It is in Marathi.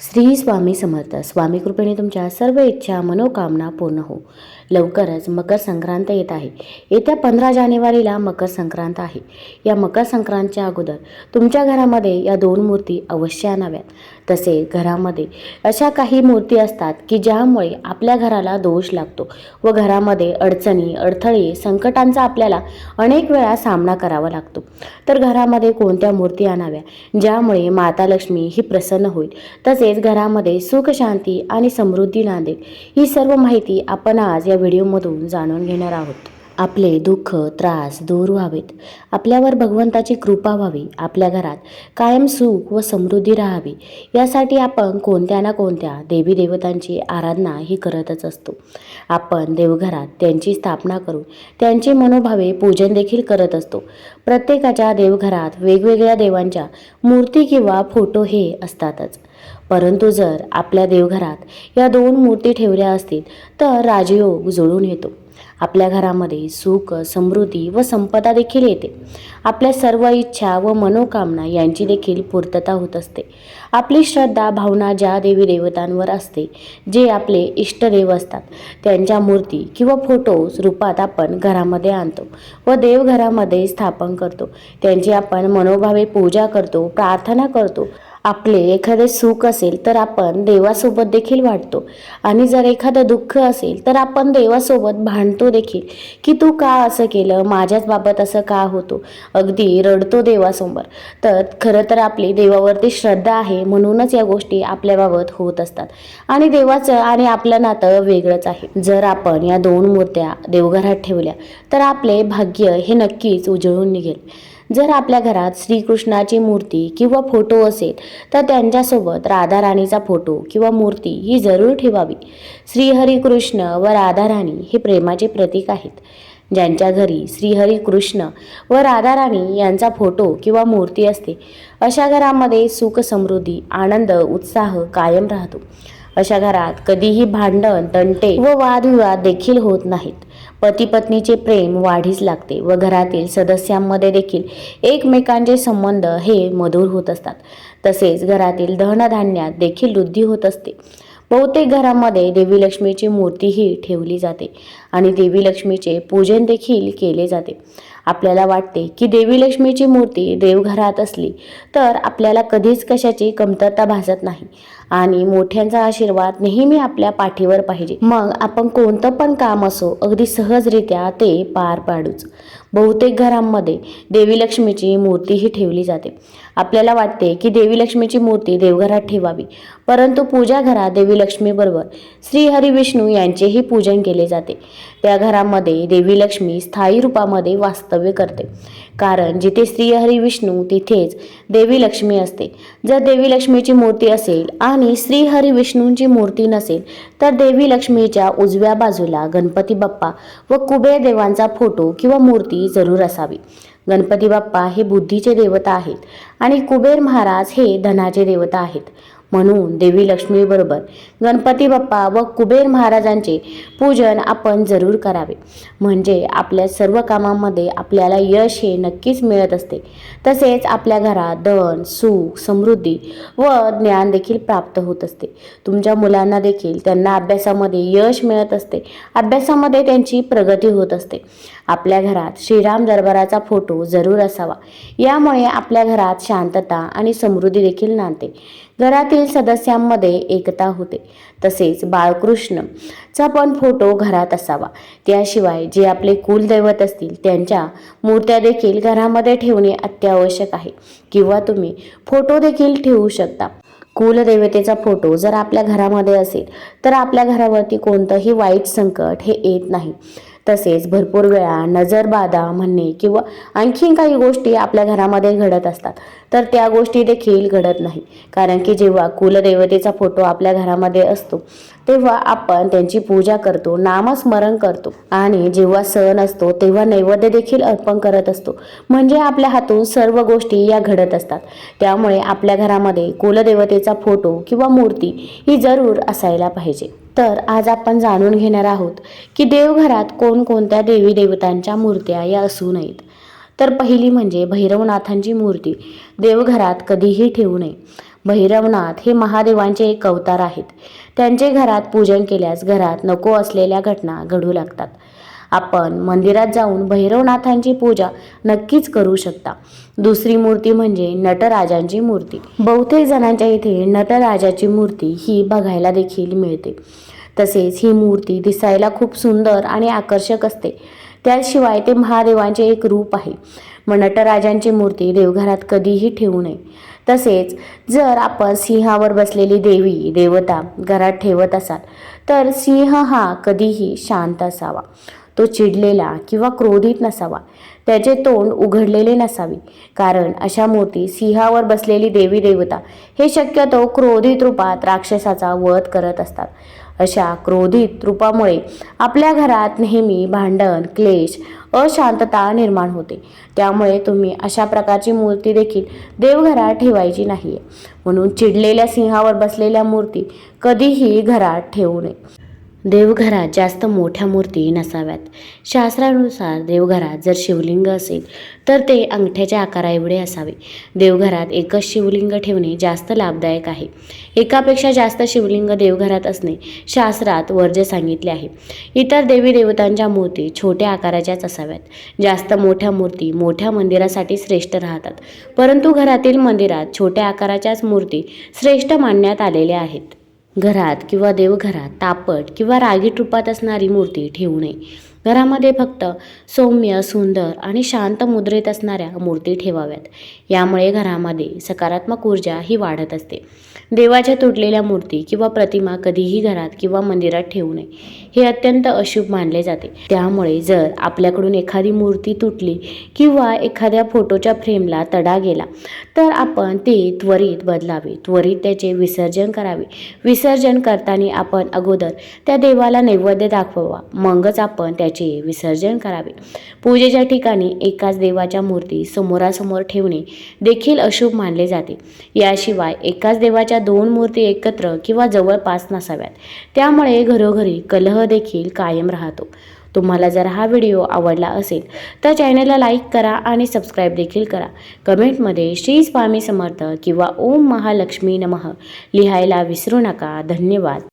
श्री स्वामी समर्थ. स्वामी कृपेने तुमच्या सर्व इच्छा मनोकामना पूर्ण हो. लवकरच मकर संक्रांत येत आहे. येत्या पंधरा जानेवारीला मकर संक्रांत आहे. या मकर संक्रांतच्या अगोदर तुमच्या घरामध्ये या दोन मूर्ती अवश्य आणाव्यात. तसेच घरामध्ये अशा काही मूर्ती असतात की ज्यामुळे आपल्या घराला दोष लागतो व घरामध्ये अडचणी अडथळे संकटांचा आपल्याला अनेक वेळा सामना करावा लागतो. तर घरामध्ये कोणत्या मूर्ती आणाव्या? ज्यामुळे माता लक्ष्मी ही प्रसन्न होईल. तसेच घरामध्ये सुख शांती आणि समृद्धी नांदेल ही सर्व माहिती आपण आज या व्हिडिओमधून जाणून घेणार आहोत. आपले दुःख त्रास दूर व्हावेत. आपल्यावर भगवंताची कृपा व्हावी. आपल्या घरात कायम सुख व समृद्धी राहावी. यासाठी आपण कोणत्या ना कोणत्या देवी देवतांची आराधना ही करतच असतो. आपण देवघरात त्यांची स्थापना करून त्यांचे मनोभावे पूजन देखील करत असतो. प्रत्येकाच्या देवघरात वेगवेगळ्या देवांच्या मूर्ती किंवा फोटो हे असतातच. परंतु जर आपल्या देवघरात या दोन मूर्ती ठेवल्या असतील तर राजयोग जुळून येतो. आपल्या घरामध्ये सुख समृद्धी व संपदा देखील येते. आपल्या सर्व इच्छा व मनोकामना यांची देखील पूर्तता होत असते. आपली श्रद्धा भावना ज्या देवी देवतांवर असते जे आपले इष्टदेव असतात त्यांच्या मूर्ती किंवा फोटोज रूपात आपण घरामध्ये आणतो व देवघरामध्ये स्थापन करतो. त्यांची आपण मनोभावे पूजा करतो प्रार्थना करतो. आपले एखादे सुख असेल तर आपण देवासोबत देखील वाटतो आणि जर एखादं दुःख असेल तर आपण देवासोबत भांडतो देखील. की तू का असं केलं? माझ्याच बाबत असं का होतो? अगदी रडतो देवासमोर. तर खरं तर आपली देवावरती श्रद्धा आहे म्हणूनच या गोष्टी आपल्याबाबत होत असतात. आणि देवाचं आणि आपलं नातं वेगळंच आहे. जर आपण या दोन मूर्त्या देवघरात ठेवल्या तर आपले भाग्य हे नक्कीच उजळून निघेल. जर आपल्या घरात श्रीकृष्णाची मूर्ती किंवा फोटो असेल तर त्यांच्यासोबत राधाराणीचा फोटो किंवा मूर्ती ही जरूर ठेवावी. श्रीहरी कृष्ण व राधाराणी हे प्रेमाचे प्रतीक आहेत. ज्यांच्या घरी श्रीहरी कृष्ण व राधाराणी यांचा फोटो किंवा मूर्ती असते अशा घरामध्ये सुख समृद्धी आनंद उत्साह कायम राहतो. अशा घरात कधीही भांडण तंटे व वादविवाद देखील होत नाहीत. पती पत्नीचे प्रेम वाढीस लागते व घरातील सदस्यांमध्ये देखील एकमेकांचे संबंध हे मधुर होत असतात. तसेच घरातील धनधान्यात देखील वृद्धी होत असते. बहुतेक घरामध्ये देवी लक्ष्मीची मूर्तीही ठेवली जाते आणि देवी लक्ष्मीचे पूजन देखील केले जाते. आपल्याला वाटते की देवी लक्ष्मीची मूर्ती देवघरात असली तर आपल्याला कधीच कशाची कमतरता भासत नाही आणि मोठ्यांचा आशीर्वाद नेहमी आपल्या पाठीवर पाहिजे. मग आपण कोणतं पण काम असो अगदी सहजरित्या ते पार पाडूच. बहुतेक घरांमध्ये देवी लक्ष्मीची मूर्तीही ठेवली जाते. आपल्याला वाटते की देवी लक्ष्मीची मूर्ती देवघरात ठेवावी. परंतु पूजा घरात देवी लक्ष्मीबरोबर श्री हरी विष्णू यांचेही पूजन केले जाते. त्या घरामध्ये देवी लक्ष्मी स्थायी रूपामध्ये वास्तव्य करते. कारण जिथे श्री हरी विष्णू तिथेच देवी लक्ष्मी असते. जर देवी लक्ष्मीची मूर्ती असेल आणि श्री हरी विष्णूंची मूर्ती नसेल तर देवी लक्ष्मीच्या उजव्या बाजूला गणपती बाप्पा व कुबेर देवांचा फोटो किंवा मूर्ती जरूर असावी. गणपती बाप्पा हे बुद्धीचे देवता आहेत आणि कुबेर महाराज हे धनाचे देवता आहेत. म्हणून देवी लक्ष्मीबरोबर गणपती बाप्पा व कुबेर महाराजांचे पूजन आपण जरूर करावे. म्हणजे आपल्या सर्व कामामध्ये आपल्याला यश हे नक्कीच मिळत असते. तसेच आपल्या घरात धन सुख समृद्धी व ज्ञान देखील प्राप्त होत असते. तुमच्या मुलांना देखील त्यांना अभ्यासामध्ये यश मिळत असते. अभ्यासामध्ये त्यांची प्रगती होत असते. आपल्या घरात श्रीराम दरबाराचा फोटो जरूर असावा. यामुळे आपल्या घरात शांतता आणि समृद्धी देखील नांदते. घरातील सदस्यांमध्ये एकता होते. तसेच बाळकृष्णचा पण फोटो घरात असावा. त्याशिवाय जे आपले कुलदैवत असतील त्यांच्या मूर्त्या देखील घरामध्ये ठेवणे अत्यावश्यक आहे. किंवा तुम्ही फोटो देखील ठेवू शकता. कुलदेवतेचा फोटो जर आपल्या घरामध्ये असेल तर आपल्या घरावरती कोणतंही वाईट संकट हे येत नाही. तसेच भरपूर वेळा नजरबाधा म्हणणे किंवा आणखीन काही गोष्टी आपल्या घरामध्ये घडत असतात. तर त्या गोष्टी देखील घडत नाही. कारण की जेव्हा कुलदेवतेचा फोटो आपल्या घरामध्ये असतो तेव्हा आपण त्यांची पूजा करतो नामस्मरण करतो आणि जेव्हा सण असतो तेव्हा नैवेद्य देखील अर्पण करत असतो. म्हणजे आपल्या हातून सर्व गोष्टी या घडत असतात. त्यामुळे आपल्या घरामध्ये कुलदेवतेचा फोटो किंवा मूर्ती ही जरूर असायला पाहिजे. तर आज आपण जाणून घेणार आहोत की देवघरात कोणकोणत्या देवी देवतांच्या मूर्त्या या असू नयेत. तर पहिली म्हणजे भैरवनाथांची मूर्ती. देवघरात कधीही ठेवू नये. भैरवनाथ हे महादेवांचे एक अवतार आहेत. त्यांचे घरात पूजन केल्यास घरात नको असलेल्या घटना घडू लागतात. आपण मंदिरात जाऊन भैरवनाथांची पूजा नक्कीच करू शकता. दुसरी मूर्ती म्हणजे नटराजांची मूर्ती. बहुतेक जणांच्या इथे नटराजाची मूर्ती ही बघायला देखील मिळते. तसेच ही मूर्ती दिसायला खूप सुंदर आणि आकर्षक असते. त्याशिवाय ते महादेवांचे एक रूप आहे. मग नटराजांची मूर्ती देवघरात कधीही ठेवू नये. तसेच जर आपण सिंहावर बसलेली देवी देवता घरात ठेवत असाल तर सिंह हा कधीही शांत असावा. तो चिडलेला किंवा क्रोधित नसावा. त्याचे तोंड उघडलेले नसावे. कारण अशा मूर्ती सिंहावर बसलेली देवी देवता हे शक्यतो क्रोधित रूपात राक्षसाचा वध करत असतात. अशा क्रोधित रूपामुळे आपल्या घरात नेहमी भांडण क्लेश अशांतता निर्माण होते. त्यामुळे तुम्ही अशा प्रकारची मूर्ती देखील देवघरात ठेवायची नाही आहे म्हणून चिडलेल्या सिंहावर बसलेल्या मूर्ती कधीही घरात ठेवू नये. देवघरात जास्त मोठ्या मूर्ती नसाव्यात. शास्त्रानुसार देवघरात जर शिवलिंग असेल तर ते अंगठ्याच्या आकाराएवढे असावे. देवघरात एकच शिवलिंग ठेवणे जास्त लाभदायक आहे. एकापेक्षा जास्त शिवलिंग देवघरात असणे शास्त्रात वर्ज्य सांगितले आहे. इतर देवी देवतांच्या मूर्ती छोट्या आकाराच्याच असाव्यात. जास्त मोठ्या मूर्ती मोठ्या मंदिरासाठी श्रेष्ठ राहतात. परंतु घरातील मंदिरात छोट्या आकाराच्याच मूर्ती श्रेष्ठ मानण्यात आलेल्या आहेत. घरात किंवा देवघरात तापट किंवा रागीट रूपात असणारी मूर्ती ठेवू नये. घरामध्ये फक्त सौम्य सुंदर आणि शांत मुद्रेत असणाऱ्या मूर्ती ठेवाव्यात. यामुळे घरामध्ये सकारात्मक ऊर्जा ही वाढत असते. देवाच्या तुटलेल्या मूर्ती किंवा प्रतिमा कधीही घरात किंवा मंदिरात ठेवू नये. हे अत्यंत अशुभ मानले जाते. त्यामुळे जर आपल्याकडून एखादी मूर्ती तुटली किंवा एखाद्या फोटोच्या फ्रेमला तडा गेला तर आपण ते त्वरित बदलावे. त्वरित त्याचे विसर्जन करावे. विसर्जन करताना आपण अगोदर त्या देवाला नैवेद्य दाखवावा. मगच आपण त्याचे विसर्जन करावे. पूजेच्या ठिकाणी एकाच देवाच्या मूर्ती समोरासमोर ठेवणे देखील अशुभ मानले जाते. याशिवाय एकाच देवाच्या दोन मूर्ती एकत्र किंवा जवळपास नसाव्यात. त्यामुळे घरोघरी कलह देखील कायम राहतो. तुम्हाला जर हा व्हिडिओ आवडला असेल तर चॅनलला लाईक करा आणि सबस्क्राईब देखील करा. कमेंटमध्ये श्री स्वामी समर्थ किंवा ओम महालक्ष्मी नमः लिहायला विसरू नका. धन्यवाद.